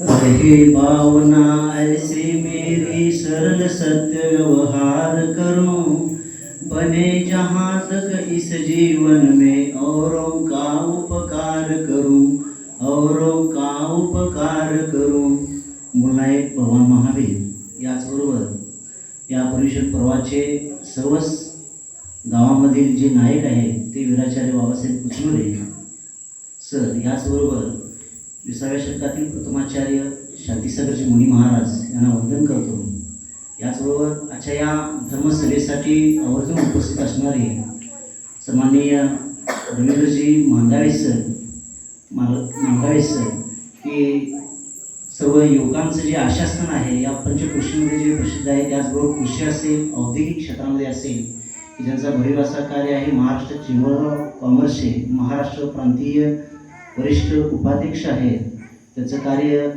रहे भावना ऐसे मेरी सरल सत्य व्यवहार करूं। बने जहाँ तक इस जीवन में औरों का उपकार करूं औरों का उपकार करूं। मुलायक भवन महावीर याचबरोबर या परिषद पर्वाचे सर्वच गावामधील जे नायक आहेत ते वीराचार्य बाबासाहेब कुचमुरे सर याचबरोबर विसाव्या शतकातील प्रथमाचार्य शांतीसागरजी मुनी महाराज यांना वंदन करतो. याचबरोबर आजच्या या धर्मसभेसाठी आवर्जून उपस्थित असणारे सन्माननीय रवींद्रजी मांगावे सर माल मांगावे सर की सर्व युवकांचं जे आशास्थान आहे या पंचकृषीमध्ये जे प्रसिद्ध आहे त्याचबरोबर कृषी असेल औद्योगिक क्षेत्रामध्ये असेल की ज्यांचा भरीव असा कार्य आहे महाराष्ट्र चेंबर ऑफ कॉमर्सचे महाराष्ट्र प्रांतीय वरिष्ठ उपाध्यक्ष आहेत. त्याचं कार्य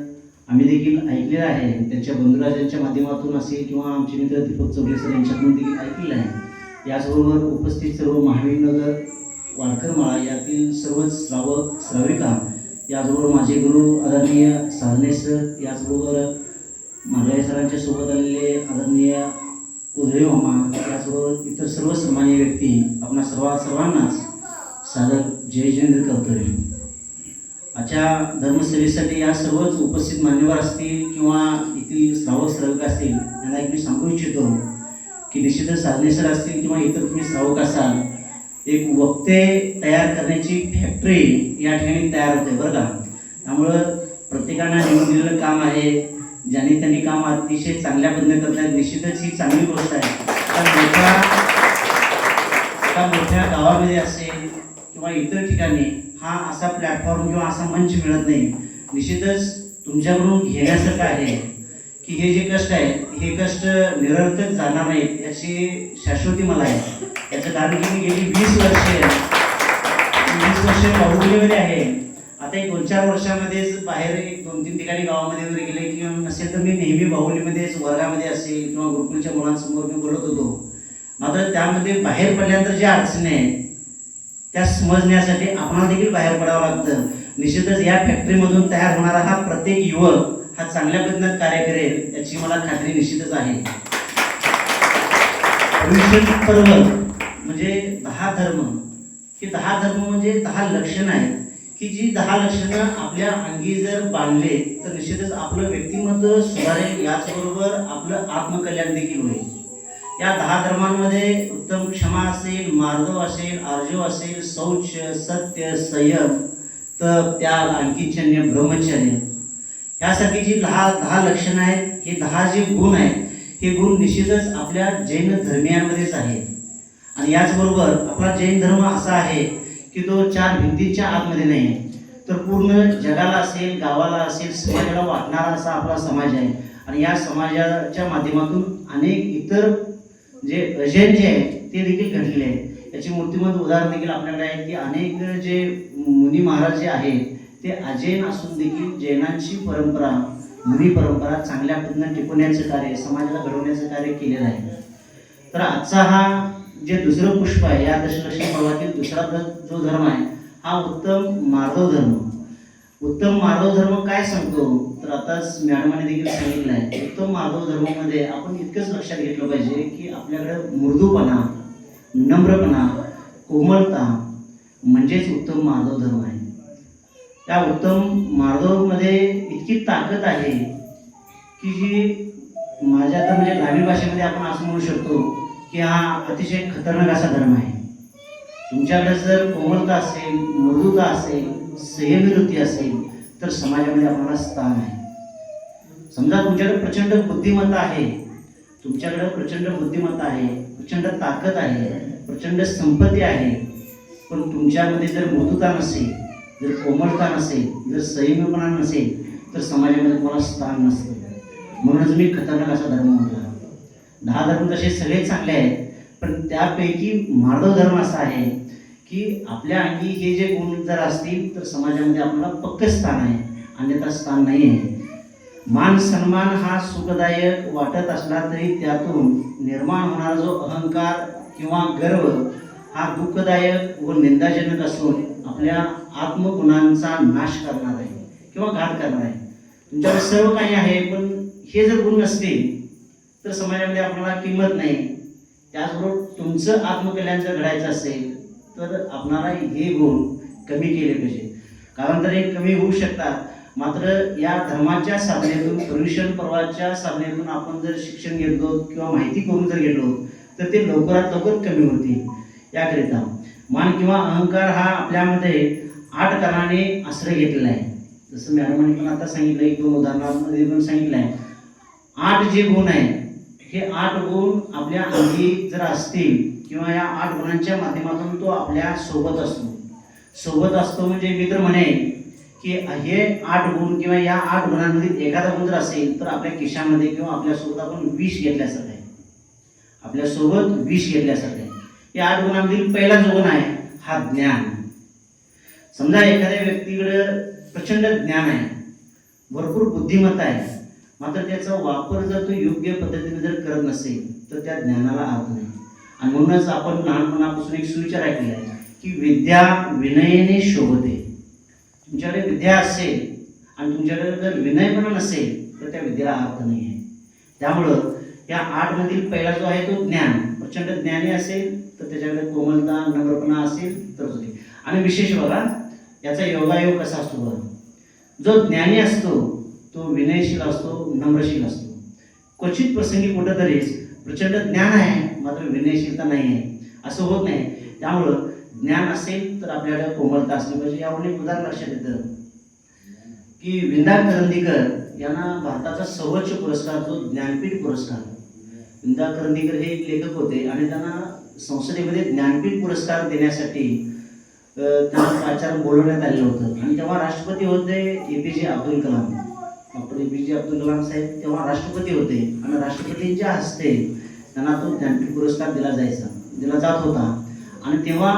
आम्ही देखील ऐकलेलं आहे. त्यांच्या बंधुराजांच्या माध्यमातून असेल किंवा आमचे मित्र दीपक चौधरी सर यांच्याकडून देखील ऐकलेलं आहे. याचबरोबर उपस्थित सर्व महावीरनगर वाडकरमाळा यातील सर्व श्रावक श्राविका याचबरोबर माझे गुरु आदरणीय साधने सर याचबरोबर माझ्या सरांच्या सोबत आलेले आदरणीय उदय मामा याचबरोबर इतर सर्व सन्मान्य व्यक्ती आपणा सर्व सर्वांनाच सादर जय जयेंद्र करतोय. आजच्या धर्मसेवेसाठी या सर्वच उपस्थित मान्यवर असतील किंवा येथील श्रावक श्राविक असतील यांना एक मी सांगू इच्छितो की निश्चितच साधनेसर असतील किंवा इतर तुम्ही श्रावक असाल एक वक्ते तयार करण्याची फॅक्टरी या ठिकाणी तयार होते बरं का? त्यामुळं प्रत्येकानं निवडून दिलेलं काम आहे ज्याने त्यांनी काम अतिशय चांगल्या पद्धतीने करतात निश्चितच ही चांगली गोष्ट आहे. मोठ्या मोठ्या गावामध्ये असेल किंवा इतर ठिकाणी हा असा प्लॅटफॉर्म किंवा असा मंच मिळत नाही. निश्चितच तुमच्याकडून घेण्यासारखं आहे की हे जे कष्ट आहे हे कष्ट निरर्थक जाणार नाहीत याची शाश्वती मला आहे. याचं कारण की मी गेली वीस वर्षे. वीस वर्ष बाहुबलीमध्ये आहे. आता एक दोन चार वर्षामध्येच बाहेर एक दोन तीन ठिकाणी गावामध्ये वगैरे गेले किंवा नसेल तर मी नेहमी बाहुलीमध्येच वर्गामध्ये असेल किंवा गुरुकुलच्या मुलांसमोर मी बोलत होतो. मात्र त्यामध्ये बाहेर पडल्यानंतर ज्या अडचणी आहेत त्या समजण्यासाठी आपणाला देखील बाहेर पडावं लागतं. निश्चितच या फॅक्टरीमधून तयार होणारा हा प्रत्येक युवक हा चांगल्या पद्धतीने कार्य करेल याची मला खात्री निश्चितच आहे. पर्व म्हणजे दहा धर्म. हे दहा धर्म म्हणजे दहा लक्षणं आहेत. की जी दहा लक्षणं आपल्या अंगी जर बांधले तर निश्चितच आपलं व्यक्तिमत्व सुधारेल याचबरोबर आपलं आत्मकल्याण देखील होईल. या दहा धर्मांमध्ये उत्तम क्षमा असेल मार्दव असेल आर्जव असेल शौच सत्य संयम तप त्याग आणखीचन्य ब्रह्मचर्य यासारखी जी दहा दहा लक्षणं आहेत हे दहा जे गुण आहेत हे गुण निश्चितच आपल्या जैन धर्मियांमध्येच आहेत. आणि याचबरोबर आपला जैन धर्म असा आहे की तो चार भिंतीच्या आतमध्ये नाही आहे. तर पूर्ण जगाला असेल गावाला असेल समाजाला वाटणारा असा आपला समाज आहे. आणि या समाजाच्या माध्यमातून अनेक इतर जे अजैन जे आहेत ते देखील घडलेले आहेत. याची मूर्तिमंत उदाहरण देखील आपल्याकडे आहे की अनेक जे मुनी महाराज जे आहेत ते अजैन असून देखील जैनांची परंपरा मुनी परंपरा चांगल्या पद्धतीने टिकवण्याचं कार्य समाजाला घडवण्याचं कार्य केलेलं आहे. तर आजचा हा जे दुसरं पुष्प आहे या दशलक्ष पर्वातील दुसरा जो धर्म आहे हा उत्तम माधव धर्म. उत्तम माधव धर्म काय सांगतो? तर आताच मॅडमाने देखील सांगितलं आहे उत्तम माधव धर्मामध्ये आपण इतकंच लक्षात घेतलं पाहिजे की आपल्याकडे मृदूपणा नम्रपणा कोमलता म्हणजेच उत्तम माधव धर्म आहे. त्या उत्तम माधवमध्ये इतकी ताकद आहे की जी माझ्या आता म्हणजे ग्रामीण भाषेमध्ये आपण असं म्हणू शकतो की हा अतिशय खतरनाक असा धर्म आहे. तुमच्याकडे जर कोमलता असेल मृदुता असेल संयमवृत्ती असेल तर समाजामध्ये आपल्याला स्थान आहे. समजा तुमच्याकडे प्रचंड बुद्धिमत्ता आहे. तुमच्याकडे प्रचंड बुद्धिमत्ता आहे प्रचंड ताकद आहे प्रचंड संपत्ती आहे. पण तुमच्यामध्ये जर मृदुता नसेल जर कोमलता नसेल जर संयमीपणा नसेल तर समाजामध्ये तुम्हाला स्थान नसतं. म्हणूनच मी खतरनाक असा धर्म म्हटला दहा धर्म तसे सगळे चांगले आहेत पण त्यापैकी माधव धर्म असा आहे की आपल्या अंगी हे जे गुण जर असतील तर समाजामध्ये आपल्याला पक्क स्थान आहे अन्यथा स्थान नाही आहे मान सन्मान हा सुखदायक वाटत असला तरी त्यातून निर्माण होणारा जो अहंकार किंवा गर्व हा दुःखदायक व निंदाजनक असून आपल्या आत्मगुणांचा नाश करणार आहे किंवा घात करणार आहे. तुमच्याकडे सर्व काही आहे पण हे जर गुण नसतील तर समाजामध्ये आपल्याला किंमत नाही. त्याचबरोबर तुमचं आत्मकल्याण जर घडायचं असेल तर आपणाला हे गुण कमी केले पाहिजे. कारण तर हे कमी होऊ शकतात. मात्र या धर्माच्या साधनेतून प्रदूषण पर्वाच्या साधनेतून आपण जर शिक्षण घेतलो किंवा माहिती करून जर गेलो तर ते लवकरात लवकर कमी होतील. याकरिता मान किंवा अहंकार हा आपल्यामध्ये आठ कारणाने आश्रय घेतलेला आहे. जसं मॅडमांनी पण आता सांगितलं एक दोन उदाहरणामध्ये पण सांगितलं आहे आठ जे गुण आहे हे आठ गुण आपल्या अंगी जर असतील किंवा या आठ गुणांच्या माध्यमातून तो आपल्यासोबत असतो. सोबत असतो म्हणजे मित्र म्हणे की हे आठ गुण किंवा या आठ गुणांमधील एखादा गुण जर असेल तर आपल्या खिशामध्ये किंवा आपल्यासोबत आपण विष घेतल्यासारखं आहे. आपल्यासोबत विष घेतल्यासारखं आहे. या आठ गुणांमधील पहिला जो गुण आहे हा ज्ञान. समजा एखाद्या व्यक्तीकडे प्रचंड ज्ञान आहे भरपूर बुद्धिमत्ता आहे मात्र त्याचा वापर जर तो योग्य पद्धतीने जर करत नसेल तर त्या ज्ञानाला अर्थ नाही. आणि म्हणूनच आपण लहानपणापासून एक सुविचार ऐकलेला आहे की विद्या विनयने शोभते. तुमच्याकडे विद्या असेल आणि तुमच्याकडे जर विनयपणा नसेल तर त्या विद्येला अर्थ नाही आहे. त्यामुळं या आठमधील पहिला जो आहे तो ज्ञान प्रचंड ज्ञानी असेल तर त्याच्याकडे कोमलता नम्रपणा असेल तर होते आणि विशेष बघा याचा योगायोग कसा असतो बघा. जो ज्ञानी असतो तो विनयशील असतो नम्रशील असतो. क्वचित प्रसंगी कुठंतरीच प्रचंड ज्ञान आहे मात्र विनयशीलता नाही आहे असं होत नाही. त्यामुळं ज्ञान असेल तर आपल्याकडे कोमलता असली पाहिजे. यावर एक उदाहरण लक्षात येतं. की विंदा करंदीकर यांना भारताचा सर्वोच्च पुरस्कार जो ज्ञानपीठ पुरस्कार. विंदा करंदीकर हे एक लेखक होते आणि त्यांना संसदेमध्ये ज्ञानपीठ पुरस्कार देण्यासाठी त्यांना प्राचार बोलवण्यात आलेलं होतं. आणि तेव्हा राष्ट्रपती होते A P J Abdul Kalam. Doctor A P J Abdul Kalam साहेब तेव्हा राष्ट्रपती होते. आणि राष्ट्रपतींच्या हस्ते त्यांना तो ज्ञानपीठ पुरस्कार दिला जायचा दिला जात होता. आणि तेव्हा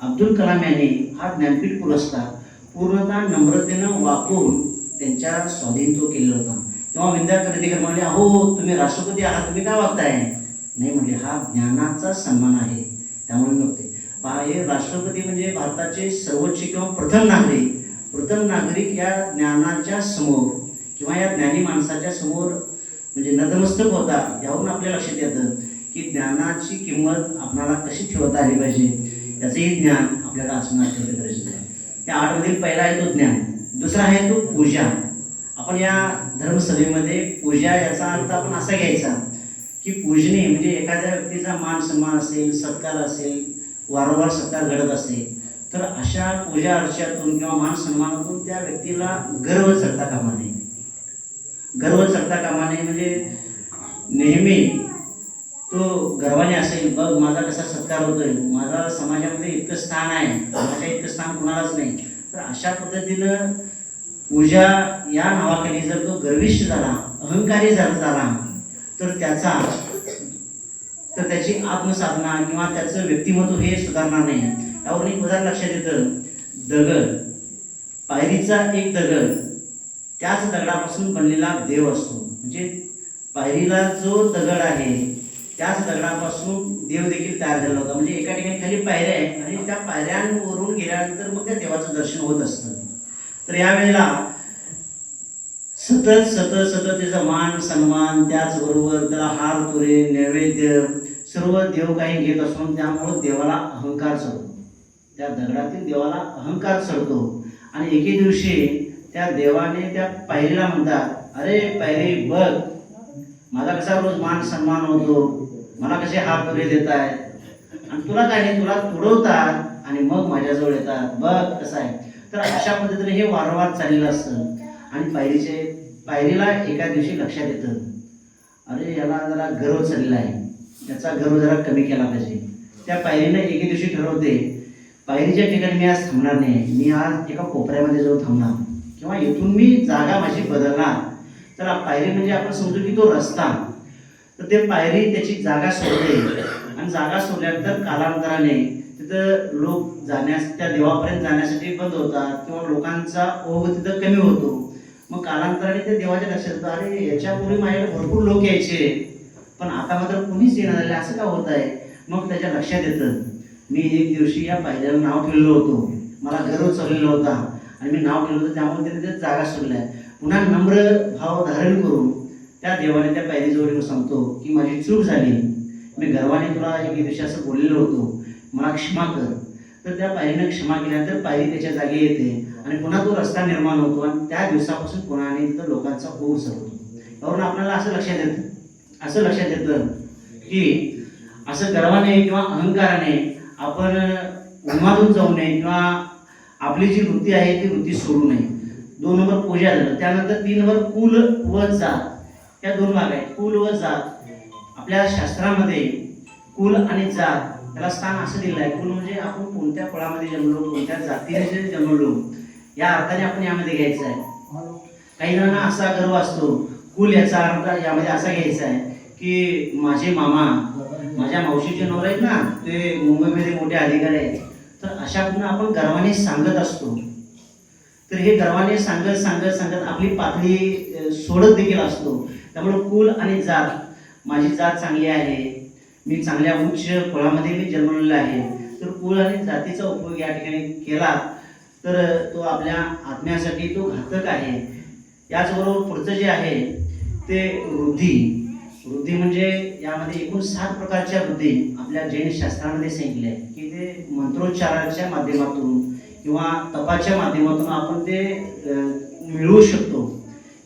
अब्दुल कलाम यांनी हा ज्ञानपीठ पुरस्कार पूर्णतः नम्रतेनं वापरून त्यांच्या स्वाधीन तो केलेला होता. तेव्हा विद्या करंदीकर म्हणले अहो हो, तुम्ही राष्ट्रपती आहात तुम्ही काय वागताय? नाही म्हणले हा ज्ञानाचा सन्मान आहे. त्यामुळे मी बघते पहा हे राष्ट्रपती म्हणजे भारताचे सर्वोच्च किंवा प्रथम नागरिक. प्रथम नागरिक या ज्ञानाच्या समोर किंवा या ज्ञानी माणसाच्या समोर म्हणजे नतमस्तक होता. यावरून आपल्या लक्षात येतं की ज्ञानाची किंमत आपणाला कशी ठेवता आली पाहिजे याचंही ज्ञान आपल्याला असणं अत्यंत गरजेचं आहे. या आठमधील पहिला आहे तो ज्ञान दुसरा आहे तो पूजा. आपण या धर्मसभेमध्ये पूजा याचा अर्थ आपण असा घ्यायचा की पूजने म्हणजे एखाद्या व्यक्तीचा मान सन्मान असेल सत्कार असेल वारंवार सत्कार घडत असेल तर अशा पूजा अर्चातून किंवा मान सन्मानातून त्या व्यक्तीला गर्व चढता कामा नये. गर्व सरता कामा नये म्हणजे नेहमी तो गर्वाने असेल बघ माझा कसा सत्कार होतोय माझा समाजामध्ये इतकं स्थान आहे माझ्या इतकं स्थान कुणालाच नाही. तर अशा पद्धतीनं पूजा या नावाखाली जर तो गर्विष्ठ झाला अहंकारी जर झाला तर त्याचा तर त्याची आत्मसाधना किंवा त्याचं व्यक्तिमत्व हे सुधारणार नाही. यावरून एक उदाहरण लक्षात येतं. दगड पायरीचा एक दगड. त्याच दगडापासून बनलेला देव असतो. म्हणजे पायरीला जो दगड आहे त्याच दगडापासून देव देखील तयार झाला होता. म्हणजे एका ठिकाणी खाली पायऱ्या आहे आणि त्या पायऱ्यांवरून गेल्यानंतर मग त्या देवाचं दर्शन होत असतं. तर यावेळेला सतत सतत सतत त्याचा मान सन्मान त्याचबरोबर त्याला हार तुरे नैवेद्य सर्व देव काही घेत असून त्यामुळं देवाला अहंकार चढतो. त्या दगडातील देवाला अहंकार चढतो. आणि एके दिवशी त्या देवाने त्या पायरीला म्हणतात अरे पायरी बघ माझा कसा रोज मान सन्मान होतो मला कसे हात तुरे देत आहेत आणि तुला काय नाही तुला तुडवतात आणि मग माझ्याजवळ येतात. बघ कसं आहे. तर अशा पद्धतीने हे वारंवार चाललेलं असतं. आणि पायरीचे पायरीला एका दिवशी लक्षात येतं. अरे याला जरा गर्व चाललेला आहे. त्याचा गर्व जरा कमी केला पाहिजे. त्या पायरीनं एके दिवशी ठरवते पायरीच्या ठिकाणी मी आज थांबणार नाही. मी आज एका कोपऱ्यामध्ये जाऊन थांबणार. किंवा इथून मी जागा माझी बदलणार. तर पायरी म्हणजे आपण समजू की तो रस्ता. तर ते पायरी त्याची जागा सोडते. आणि जागा सोडल्यानंतर कालांतराने तिथं लोक जाण्यास त्या देवापर्यंत जाण्यासाठी बंद होतात किंवा लोकांचा ओघ तिथं कमी होतो. मग कालांतराने ते देवाच्या लक्षात येतं अरे याच्यापूर्वी माझ्याकडे भरपूर लोक यायचे. पण आता मात्र कुणीच येणार झाले असं का होत आहे? मग त्याच्या लक्षात येतं. मी एक दिवशी या पायऱ्याला नाव ठेवलेलं होतो. मला गर्व चढलेला होता. आणि मी नाव केलं होतं त्यामुळे त्याने ते जागा सोडल्या पुन्हा नम्र भाव धारण करून त्या देवाने त्या पायरीजवळ येऊन सांगतो की माझी चूक झाली. मी गर्वाने तुला एके दिवशी असं बोललेलो होतो. मला क्षमा कर. तर त्या पायरीनं क्षमा केल्यानंतर पायरी त्याच्या जागी येते आणि पुन्हा तो रस्ता निर्माण होतो आणि त्या दिवसापासून पुन्हा आणि तिथं लोकांचा ओघ सरतो यावरून आपल्याला असं लक्षात येतं असं लक्षात येतं की असं गर्वाने किंवा अहंकाराने आपण उन्मादून जाऊ नये किंवा आपली जी वृत्ती आहे ती वृत्ती सोडू नये. दोन नंबर पूजा झालं त्यानंतर तीन नंबर कुल व जात. या दोन भाग आहेत. कुल व जात. आपल्या शास्त्रामध्ये कुल आणि जात त्याला स्थान असं दिलं आहे. कुल म्हणजे आपण कोणत्या फळामध्ये जन्मलो कोणत्या जातीने जन्मलो या अर्थाने आपण यामध्ये घ्यायचं आहे. काही जणांना असा गर्व असतो कुल याचा अर्थ यामध्ये असा घ्यायचा आहे की माझे मामा माझ्या मावशीचे नवर आहेत ना ते मुंबईमध्ये मोठे अधिकारी आहेत. अशातून अशा आपण गर्वाने सांगत असतो. तर हे गर्वाने सांगत सांगत सांगत आपली पातळी सोडत देखील असतो. त्यामुळे कुल आणि जात माझी जात चांगली आहे. मी चांगल्या उच्च फळामध्ये मी जन्मलेला आहे. तर कुल आणि जातीचा उपयोग या ठिकाणी केला तर तो आपल्या आत्म्यासाठी तो घातक आहे. याचबरोबर पुढचं जे आहे ते वृद्धी. वृद्धी म्हणजे यामध्ये एकूण सात प्रकारच्या वृद्धी आपल्या जैन शास्त्रामध्ये सांगितले आहे की ते मंत्रोच्चाराच्या माध्यमातून किंवा तपाच्या माध्यमातून आपण ते मिळवू शकतो.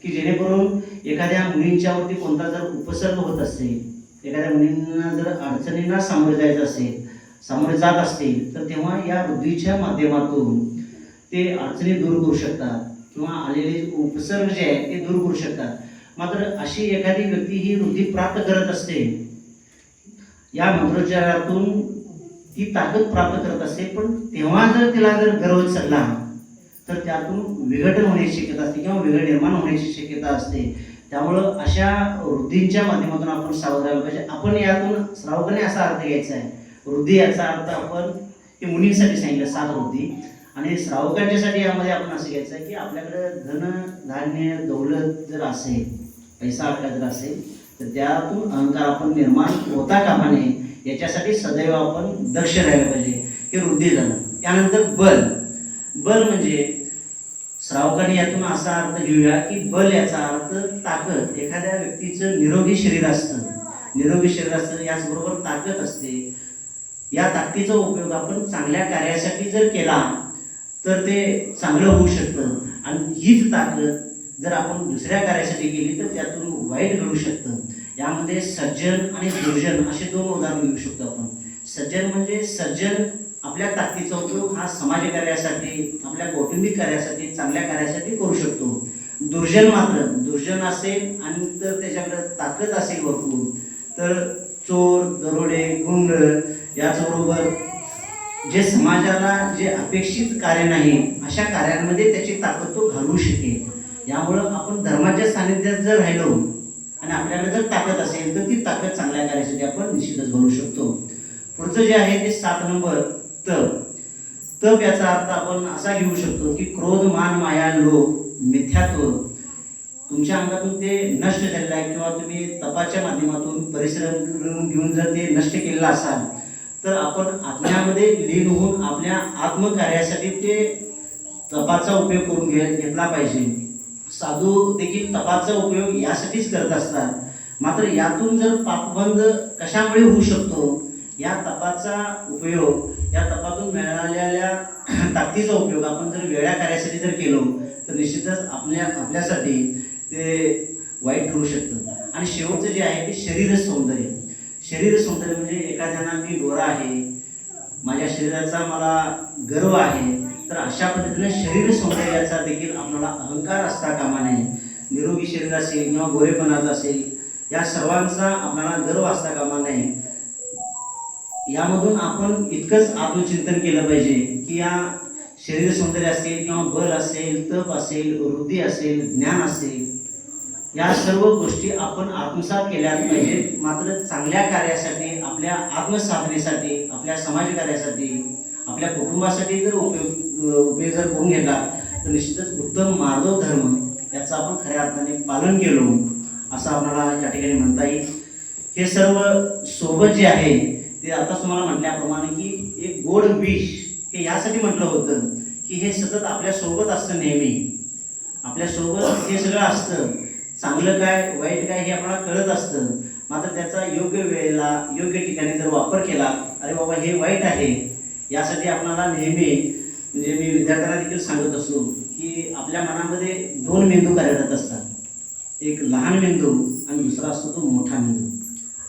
की जेणेकरून एखाद्या मुलींच्यावरती कोणता जर उपसर्ग होत असेल एखाद्या मुलींना जर अडचणींना सामोरे जायचं असेल सामोरे जात असतील तर तेव्हा या वृद्धीच्या माध्यमातून ते अडचणी दूर करू शकतात किंवा आलेले उपसर्ग जे आहे ते दूर करू शकतात. मात्र अशी एखादी व्यक्ती ही वृद्धी प्राप्त करत असते या मंत्रोच्चारातून ती ताकद प्राप्त करत असते पण तेव्हा जर तिला जर गर्व चढला तर त्यातून विघटन होण्याची शक्यता असते किंवा विघट निर्माण होण्याची शक्यता असते. त्यामुळं अशा वृद्धींच्या माध्यमातून आपण सावध राहायला पाहिजे. आपण यातून श्रावकाने असा अर्थ घ्यायचा आहे. वृद्धी याचा अर्थ आपण हे मुलींसाठी सांगितलं सात वृद्धी आणि श्रावकांच्यासाठी यामध्ये आपण असं घ्यायचं आहे की आपल्याकडे धन धान्य दौलत जर असेल पैसा आपल्या जर असेल तर त्यातून अहंकार आपण निर्माण होता कामा नये. याच्यासाठी सदैव आपण दक्ष राहायला पाहिजे. हे वृद्धी झालं. त्यानंतर बल. बल म्हणजे श्रावकाने यातून असा अर्थ घेऊया की बल याचा अर्थ ताकद. एखाद्या व्यक्तीचं निरोगी शरीर असतं. निरोगी शरीर असतं याचबरोबर ताकद असते. या ताकदीचा उपयोग आपण चांगल्या कार्यासाठी जर केला तर ते चांगलं होऊ शकतं. आणि हीच ताकद जर आपण दुसऱ्या कार्यासाठी केली तर त्यातून वाईट घडू शकतं. यामध्ये सज्जन आणि दुर्जन असे दोन उदाहरण घेऊ शकतो आपण. सज्जन म्हणजे सज्जन आपल्या ताकदीचा उपयोग हा समाज कार्यासाठी आपल्या कौटुंबिक कार्यासाठी चांगल्या कार्यासाठी करू शकतो. दुर्जन मात्र दुर्जन असेल आणि तर त्याच्याकडे ताकद असेल भरपूर. तर चोर दरोडे गुंड याचबरोबर जे समाजाला जे अपेक्षित कार्य नाही अशा कार्यांमध्ये त्याची ताकद तो घालवू शकेल. यामुळं आपण धर्माच्या सानिध्यात जर राहिलो आणि आपल्याकडे जर ताकद असेल तर ती ताकद चांगल्या कार्यासाठी आपण निश्चितच बनवू शकतो. पुढचं जे आहे ते सात नंबर तप. तप याचा अर्थ आपण असा घेऊ शकतो की क्रोध मान माया लोभ मिथ्यात्व. तुमच्या अंगातून ते नष्ट झालेलं आहे किंवा तुम्ही तपाच्या माध्यमातून परिश्रम करून घेऊन जर ते नष्ट केलेलं असाल तर आपण आत्म्यामध्ये लीन होऊन आपल्या आत्मकार्यासाठी ते तपाचा उपयोग करून घे घेतला पाहिजे. साधू देखील तपाचा उपयोग यासाठीच करत असतात. मात्र यातून जर पापबंध कशामुळे होऊ शकतो? या तपाचा उपयोग या तपातून मिळालेल्या ताकदीचा उपयोग आपण जर वेगळ्या कार्यासाठी जर केलो तर निश्चितच आपल्या आपल्यासाठी ते वाईट ठरू शकतं. आणि शेवटचं जे आहे ते शरीर सौंदर्य. शरीर सौंदर्य म्हणजे एखाद्याना मी गोरा आहे माझ्या शरीराचा मला गर्व आहे तर अशा पद्धतीने शरीर सौंदर्याचा देखील आपल्याला अहंकार असता कामा नये. निरोगी शरीर असेल किंवा गोरेपणाचं असेल या सर्वांचा आपल्याला गर्व असता कामा नये. यामधून आपण इतकंच आत्मचिंतन केलं पाहिजे की या शरीर सौंदर्य असेल किंवा बल असेल तप असेल वृद्धी असेल ज्ञान असेल या सर्व गोष्टी आपण आत्मसात केल्या पाहिजेत. मात्र चांगल्या कार्यासाठी आपल्या आत्मसाधनेसाठी आपल्या समाज कार्यासाठी आपल्या कुटुंबासाठी जर उपयोग उपयोग जर करून घेतला तर निश्चितच उत्तम माधव धर्म याचं आपण खऱ्या अर्थाने पालन केलो असं आपल्याला या ठिकाणी म्हणता येईल. हे सर्व सोबत जे आहे ते आता तुम्हाला म्हटल्याप्रमाणे की एक गोड विष हे यासाठी म्हटलं होतं की हे सतत आपल्यासोबत असतं नेहमी. आपल्यासोबत हे सगळं असतं. चांगलं काय वाईट काय हे आपल्याला कळत असतं. मात्र त्याचा योग्य वेळेला योग्य ठिकाणी जर वापर केला अरे बाबा हे वाईट आहे. यासाठी आपल्याला नेहमी म्हणजे मी विद्यार्थ्यांना देखील सांगत असतो की आपल्या मनामध्ये दोन मेंदू कार्यरत असतात. एक लहान मेंदू आणि दुसरा असतो तो मोठा मेंदू.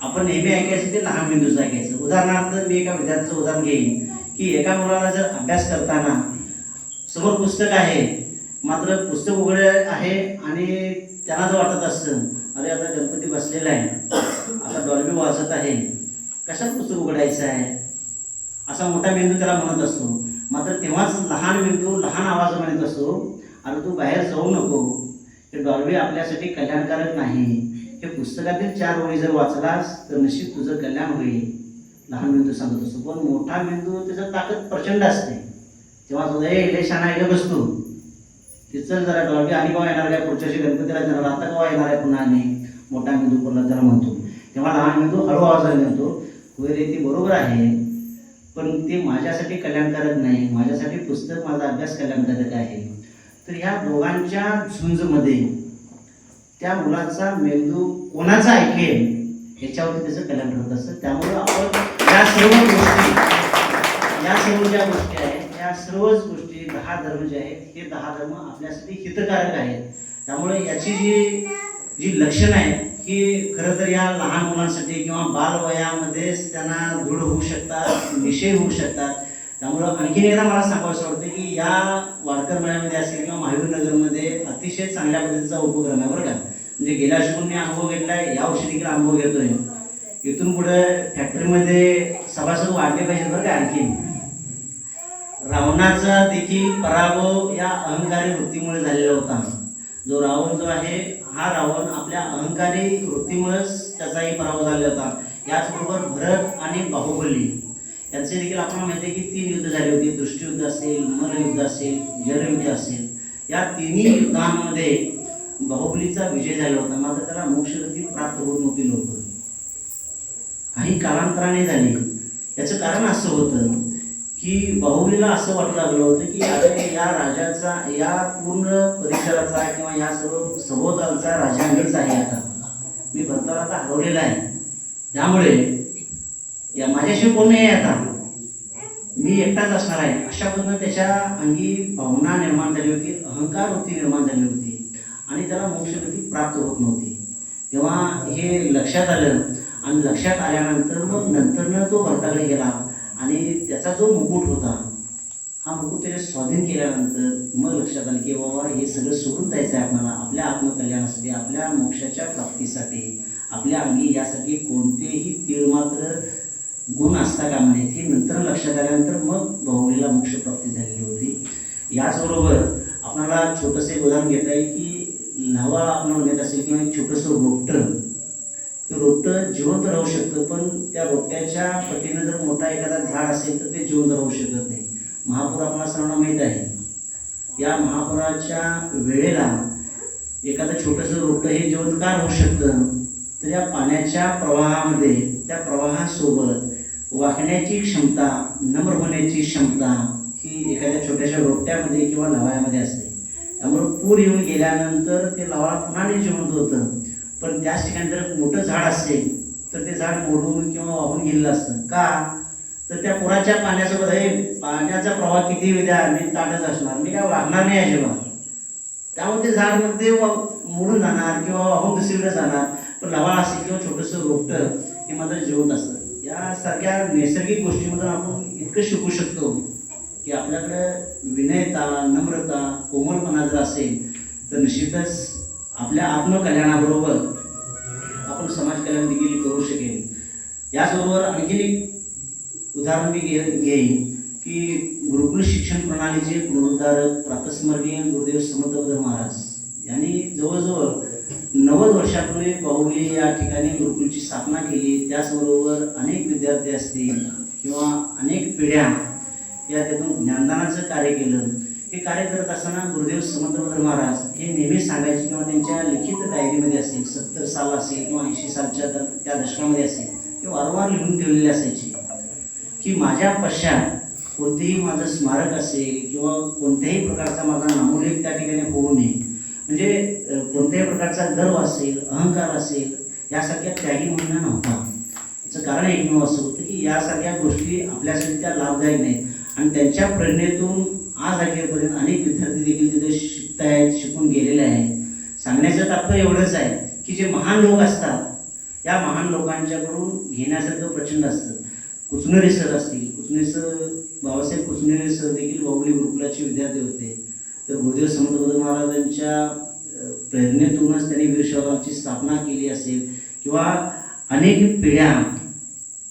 आपण नेहमी ऐकायचं ते लहान मेंदूचं ऐकायचं. उदाहरणार्थ मी एका विद्यार्थ्याचं उदाहरण घेईन की एका मुलाला जर अभ्यास करताना समोर पुस्तक आहे मात्र पुस्तक उघडे आहे आणि त्यांना जर वाटत असतं अरे आता गणपती बसलेला आहे. आता डॉल्बी वाजत आहे. कशात पुस्तक उघडायचं आहे? असा मोठा मेंदू त्याला म्हणत असतो. मात्र तेव्हाच लहान मेंदू लहान आवाज म्हणत असतो अरे तू बाहेर जाऊ नको. हे डॉल्बी आपल्यासाठी कल्याणकारक नाही. हे पुस्तकातील चार ओळी जर वाचलास तर नशीब तुझं कल्याण होईल. लहान मेंदू सांगत असतो. पण मोठा मेंदू त्याचं ताकद प्रचंड असते. तेव्हा तो ए लय शाणा बसतो. तिचं जरा डॉल्बी आणि केव्हा येणार काय पुढच्या गणपतीला? येणार आता केव्हा येणार आहे पुन्हा आणि मोठा मेंदू पुन्हा त्याला म्हणतो. तेव्हा लहान मेंदू हळू आवाजाने म्हणतो होय रे ते बरोबर आहे पण ते माझ्यासाठी कल्याणकारक नाही. माझ्यासाठी पुस्तक माझा अभ्यास कल्याणकारक आहे. तर ह्या दोघांच्या झुंजमध्ये त्या मुलाचा मेंदू कोणाचा ऐकेल याच्यावरती त्याचं कल्याण ठरत असतं. त्यामुळं आपण या सर्व गोष्टी या सर्व ज्या गोष्टी आहेत या सर्वच गोष्टी दहा धर्म जे आहेत हे दहा धर्म आपल्यासाठी हितकारक आहेत. त्यामुळे याची जी जी लक्षणं आहेत की खरं तर या लहान मुलांसाठी किंवा बालवयामध्येच त्यांना दृढ होऊ शकतात विषय होऊ शकतात. त्यामुळं आणखीन एकदा मला सांगावं वाटतं की या वाडकर मेळ्यामध्ये असेल किंवा महावीर नगरमध्ये अतिशय चांगल्या पद्धतीचा उपक्रम आहे बरं का. म्हणजे गेल्या वर्षी मी अनुभव घेतलाय या वर्षी देखील अनुभव घेतोय. इथून पुढे फॅक्टरीमध्ये सभासद वाढले पाहिजे बरं का आणखीन. रावणाचा देखील पराभव या अहंकारी वृत्तीमुळे झालेला होता. जो रावण जो आहे हा रावण आपल्या अहंकारी वृत्तीमुळेच त्याचाही पराभव झालेला होता. याचबरोबर भरत आणि बाहुबली. यांचे देखील आपल्याला माहिती आहे की तीन युद्ध झाली होती. दृष्टियुद्ध असेल मलयुद्ध असेल जलयुद्ध असेल. या तिन्ही युद्धांमध्ये बाहुबलीचा विजय झाला होता. मात्र त्याला मोक्षगती प्राप्त होत नव्हती लोक काही कालांतराने झाली. याचं कारण असं होतं की बाहुबलीला असं वाटू लागलं होतं की अरे या राजाचा या पूर्ण परिसराचा किंवा या सर्व सभोवतालचा राजा मीच आहे आता. मी भरताला आता हरवलेला आहे. त्यामुळे या माझ्याशी कोण नाही आहे आता. मी एकटाच असणार आहे. अशा पद्धतीनं त्याच्या अंगी भावना निर्माण झाली होती अहंकार वृत्ती निर्माण झाली होती आणि त्याला मोक्षगती प्राप्त होत नव्हती. तेव्हा हे लक्षात आलं आणि लक्षात आल्यानंतर मग नंतरनं तो भरताकडे गेला. आणि त्याचा जो मुकुट होता हा मुकुट त्याच्या स्वाधीन केल्यानंतर मग लक्षात आलं की बाबा हे सगळं सोडून जायचं आहे आपल्याला आपल्या आत्मकल्याणासाठी आपल्या मोक्षाच्या प्राप्तीसाठी आपल्या अंगी यासाठी कोणतेही तीळ मात्र गुण असता कामा नयेत हे नंतर लक्षात आल्यानंतर मग बाहुबलीला मोक्षप्राप्ती झालेली होती. याचबरोबर आपणाला छोटंसं एक उदाहरण घेता येईल की न्हावा आपण म्हणत असेल किंवा एक छोटंसं रोपटं. ते रोपटं जिवंत राहू शकतं पण त्या रोपट्याच्या पटीनं जर मोठा एखादा झाड असेल तर ते जिवंत राहू शकत नाही. महापूर आम्हाला सर्वांना माहीत आहे. या महापुराच्या वेळेला एखादं छोटंसं रोपटं हे जिवंत का राहू शकतं? तर या पाण्याच्या प्रवाहामध्ये त्या प्रवाहासोबत वाकण्याची क्षमता नम्र होण्याची क्षमता ही एखाद्या छोट्याशा रोपट्यामध्ये किंवा लवाळ्यामध्ये असते. त्यामुळे पूर येऊन गेल्यानंतर ते लवाळा पुन्हा जिवंत होतं. पण त्याच ठिकाणी जर मोठं झाड असेल तर ते झाड मोडून किंवा वाहून गेलेलं असतं. का? तर त्या पुराच्या पाण्यासोबत हे पाण्याचा प्रवाह किती द्या मी ताटच असणार. मी काय वागणार नाही अजिबात. त्यामुळे ते झाड मग ते मोडून जाणार किंवा वाहून दुसरीकडे जाणार. पण लवाळ असेल किंवा छोटंसं रोपटं हे मात्र जिवंत असतं. यासारख्या नैसर्गिक गोष्टीमधून आपण इतकं शिकू शकतो की आपल्याकडं विनयता नम्रता कोमलपणा जर असेल तर निश्चितच आपल्या आत्मकल्याणाबरोबर आपण समाज कल्याण देखील करू शकेल याचबरोबर आणखीन एक उदाहरण मी घे घेईन की गुरुकुल शिक्षण प्रणालीचे पुनरुद्धारक प्रातस्मरणीय गुरुदेव समर्थबद्ध महाराज यांनी जवळजवळ नव्वद वर्षापूर्वी बाहुली या ठिकाणी गुरुकुलची स्थापना केली. त्याचबरोबर अनेक विद्यार्थी असतील किंवा अनेक पिढ्या या त्यातून ज्ञानदानाचं कार्य केलं. हे कार्य करत असताना गुरुदेव समर्थबद्ध महाराज हे नेहमी सांगायचे किंवा त्यांच्या लिखित डायरीमध्ये असेल सत्तर साल असेल किंवा ऐंशी सालच्या त्या दशकामध्ये असेल ते वारंवार लिहून ठेवलेले असायचे. की माझ्या पश्चात कोणतेही माझं स्मारक असेल किंवा कोणत्याही प्रकारचा माझा नामोल्लेख त्या ठिकाणी होऊ नये. म्हणजे कोणत्याही प्रकारचा गर्व असेल अहंकार असेल यासारख्या त्यागी म्हणणं नव्हता. याचं कारण एकमेव असं होतं की यासारख्या गोष्टी आपल्यासाठी त्या लाभदायक नाहीत. आणि त्यांच्या प्रेरणेतून आज अखेरपर्यंत अनेक विद्यार्थी देखील तिथे शिकतायत शिकून गेलेले आहेत. सांगण्याचं तात्पर्य एवढंच आहे की जे महान लोक असतात या महान लोकांच्याकडून घेण्यासारखं प्रचंड असतं. कुचनेरे सर असतील कुचने सर बाबासाहेब कुचनेरे सर देखील बाहुली गुरुकुलाचे विद्यार्थी होते. तर गुरुदेव समर्थ महाराजांच्या प्रेरणेतूनच त्यांनी वीरशहराची स्थापना केली असेल किंवा अनेक पिढ्या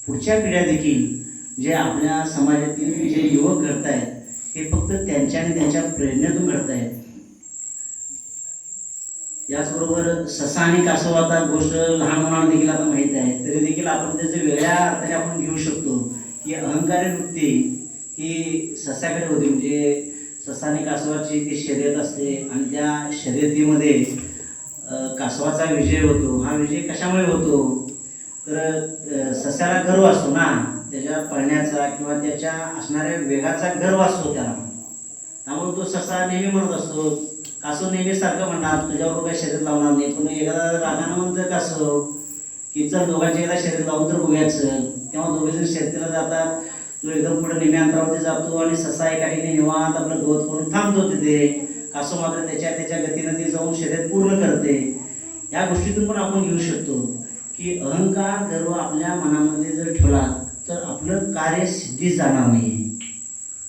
पुढच्या पिढ्या देखील जे आपल्या समाजातील जे युवक घडत आहेत ते फक्त त्यांच्या आणि त्यांच्या प्रेरणेतून घडत आहे याचबरोबर ससा आणि कासव आता गोष्ट लहान मुलांना देखील आता माहीत आहे. तरी देखील आपण त्याचे वेगळ्या अर्थाने आपण घेऊ शकतो. की अहंकारी वृत्ती ही ससाकडे होती. म्हणजे ससा आणि कासवाची ती शर्यत असते आणि त्या शर्यतीमध्ये कासवाचा विजय होतो. हा विजय कशामुळे होतो? तर सस्याला गर्व असतो ना. त्याच्या पळण्याचा किंवा त्याच्या असणाऱ्या वेगाचा गर्व असतो त्याला. त्यामुळे तो ससा नेहमी म्हणत असतो कासो नेहमी सारखं म्हणणार तुझ्याबरोबर काही शरीर लावणार नाही. पण एखादा रागानं म्हणतं कासव की चल दोघांची एकदा शरीर लावून तर बघूयाचं तेव्हा दोघे जण शर्यतीला जातात. तो एकदम पुढे नेहमी अंतरावरती जातो आणि ससा एका ठिकाणी निवांत आपलं गवत करून थांबतो तिथे. कासो मात्र त्याच्या त्याच्या गतीनं ते जाऊन शर्यत पूर्ण करते. या गोष्टीतून पण आपण घेऊ शकतो की अहंकार गर्व आपल्या मनामध्ये जर ठेवला तर आपलं कार्य सिद्धी जाणार नाही.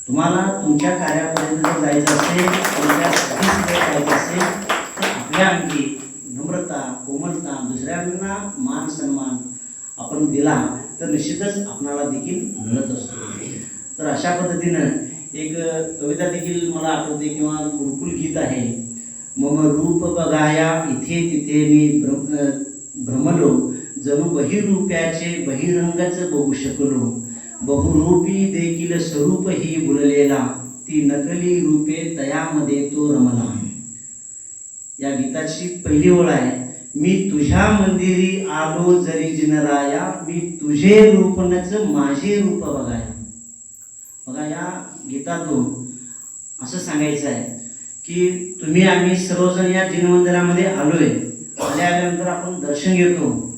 तुम्हाला तुमच्या कार्यापर्यंत जर जायचं असेल तुमच्या जायचं असेल तर आपल्या अंगी नम्रता कोमलता दुसऱ्यांना मान सन्मान आपण दिला तर निश्चितच आपणाला देखील मिळत असतो. तर अशा पद्धतीनं एक कविता देखील मला आठवते किंवा गुरुकुल गीत आहे. मम रूप बघाया इथे तिथे मी भ्रम भ्रमलो जणू बहिरूप्याचे बहिरंगच बघू शकलो. बहुरूपी देखील स्वरूप ही बुललेला. ती नकली रूपे तयामध्ये तो रमला. या गीताची पहिली ओळ आहे मी तुझ्या मंदिरी आलो जरी जिनराया मी तुझे रूपनच माझे रूप बघाया. बघा या गीतातून असं सांगायचं आहे की तुम्ही आम्ही सर्वजण या जिनमंदिरामध्ये आलोय. आल्यानंतर आपण दर्शन घेतो.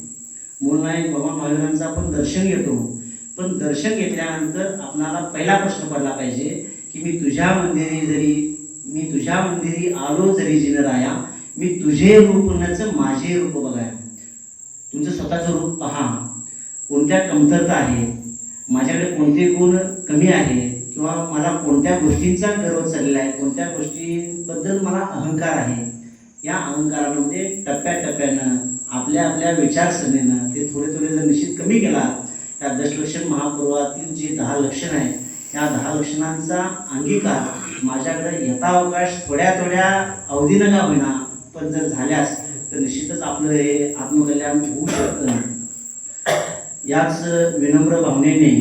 मूलनायक बाबा महावीरांचं आपण दर्शन घेतो. पण दर्शन घेतल्यानंतर आपणाला पहिला प्रश्न पडला पाहिजे की मी तुझ्या मंदिरी जरी मी तुझ्या मंदिरी आलो जरी जिनराया मी तुझे रूप नच माझे रूप बघाया. तुमचं स्वतःचं रूप पहा. कोणत्या कमतरता आहे? माझ्याकडे कोणते गुण कमी आहे? किंवा मला कोणत्या गोष्टींचा गर्व चाललेला आहे? कोणत्या गोष्टीबद्दल मला अहंकार आहे? या अहंकारामध्ये टप्प्याटप्प्यानं आपल्या आपल्या विचारसरणीनं ते थोडे थोडे जर निश्चित कमी केला त्या दशलक्षण महापूर्वातील जी दहा लक्षणं आहेत त्या दहा लक्षणांचा अंगीकार माझ्याकडे यथावकाश थोड्या थोड्या अवधीनं का होईना पण जर झाल्यास तर निश्चितच आपलं हे आत्मकल्याण होऊ शकतं. याच विनम्र भावनेने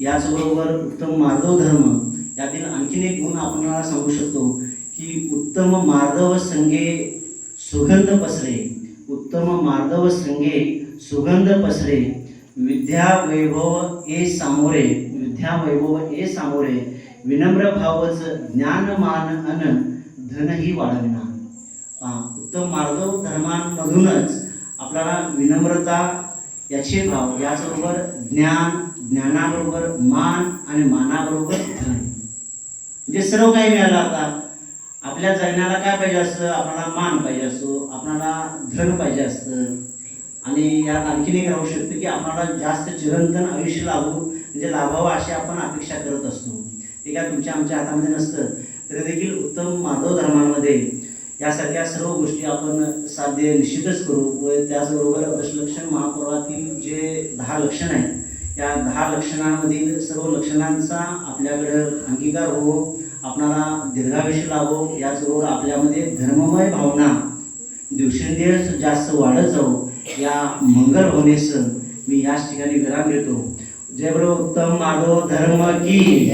याचबरोबर उत्तम मार्गव धर्म यातील आणखीन एक गुण आपल्याला सांगू शकतो की उत्तम मार्गव संगे सुगंध पसरे. उत्तम मार्दव संगे सुगंध पसरे विद्या वैभव ए सामोरे विद्या वैभव ए सामोरे विनम्र भावच ज्ञान मान अन धनही वाढविना उत्तम मार्दव धर्मांमधूनच आपल्याला विनम्रता याचे भाव याचबरोबर ज्ञान ज्ञानाबरोबर मान आणि मानाबरोबर धन म्हणजे सर्व काही मिळालं आता आपल्या जगण्याला काय पाहिजे असतं? आपल्याला मान पाहिजे असतो. आपल्याला धन पाहिजे असतं. आणि यात आणखीन एक राहू शकतं की आपल्याला जास्त चिरंतन आयुष्य लाभू म्हणजे लाभावं अशी आपण अपेक्षा करत असतो. ते काय तुमच्या आमच्या हातामध्ये नसतं. तरी देखील उत्तम माधव धर्मांमध्ये यासारख्या सर्व गोष्टी आपण साध्य निश्चितच करू व त्याचबरोबर दशलक्षण महापर्वातील जे दहा लक्षण आहेत या दहा लक्षणांमधील सर्व लक्षणांचा आपल्याकडं अंगीकार होऊ आपणाला दीर्घायुष्य लावो याचबरोबर आपल्यामध्ये धर्ममय भावना दिवसेंदिवस जास्त वाढत जाऊ या मंगल होण्यास मी याच ठिकाणी विराम घेतो जय बरो उत्तम माधव धर्म की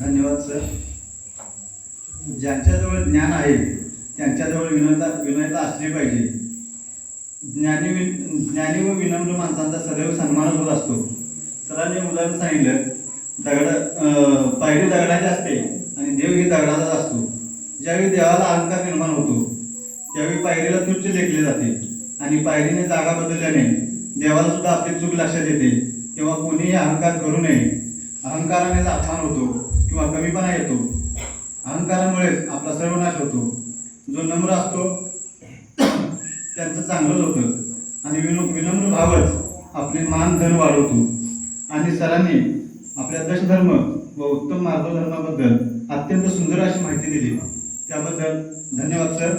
धन्यवाद सर. ज्यांच्याजवळ ज्ञान आहे त्यांच्याजवळ विनयता विनयता असली पाहिजे. ज्ञानी ज्ञानी व विनम्र माणसांचा सदैव सन्मान होत असतो. सरांनी उदाहरण सांगितलं दगड पायरी दगडाची असते आणि देव हे दगडाचाच असतो. ज्यावेळी देवाला अहंकार निर्माण होतो त्यावेळी पायरीला तुच्छ लेखले जाते आणि पायरीने जागा बदलल्याने देवाला सुद्धा आपली चूक लक्षात येते. तेव्हा कोणीही अहंकार करू नये. अहंकारानेच अपमान होतो किंवा कमीपणा येतो. अहंकारामुळेच आपला सर्वनाश होतो. जो नम्र असतो त्यांचं चांगलंच होतं. आणि विनु विनम्र भावच आपले मान धन वाढवतो. आणि सरांनी आपल्या दशधर्म व उत्तम मार्गधर्माबद्दल अत्यंत सुंदर अशी माहिती दिली. त्याबद्दल धन्यवाद सर.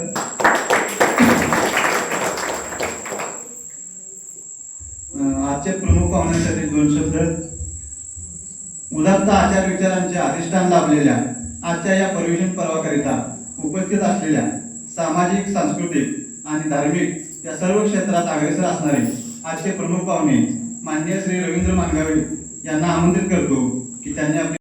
आजच्या आजचे प्रमुख पाहुण्यासाठी दोन शब्द. उदात्त आचार विचारांचे अधिष्ठान लाभलेल्या आजच्या या परिवेशन पर्वाकरिता उपस्थित असलेल्या सामाजिक सांस्कृतिक आणि धार्मिक या सर्व क्षेत्रात अग्रेसर असणारे आजचे प्रमुख पाहुणे माननीय श्री रवींद्र मानगावे यांना आमंत्रित करतो की त्यांनी आपली